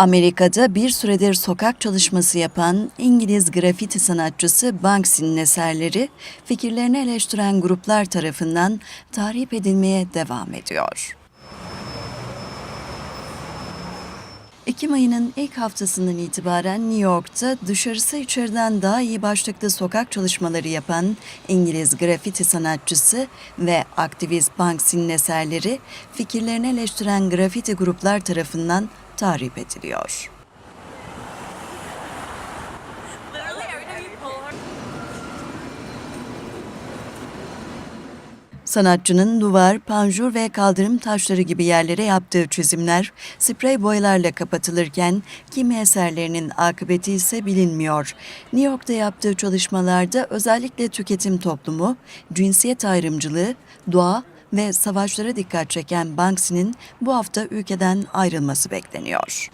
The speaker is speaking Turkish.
Amerika'da bir süredir sokak çalışması yapan İngiliz grafiti sanatçısı Banksy'nin eserleri fikirlerini eleştiren gruplar tarafından tahrip edilmeye devam ediyor. Ekim ayının ilk haftasından itibaren New York'ta dışarısı içeriden daha iyi başlıklı sokak çalışmaları yapan İngiliz grafiti sanatçısı ve aktivist Banksy'nin eserleri fikirlerini eleştiren grafiti gruplar tarafından tahrip ediliyor. Sanatçının duvar, panjur ve kaldırım taşları gibi yerlere yaptığı çizimler sprey boyalarla kapatılırken kimi eserlerinin akıbeti ise bilinmiyor. New York'ta yaptığı çalışmalarda özellikle tüketim toplumu, cinsiyet ayrımcılığı, doğa ve savaşlara dikkat çeken Banksy'nin bu hafta ülkeden ayrılması bekleniyor.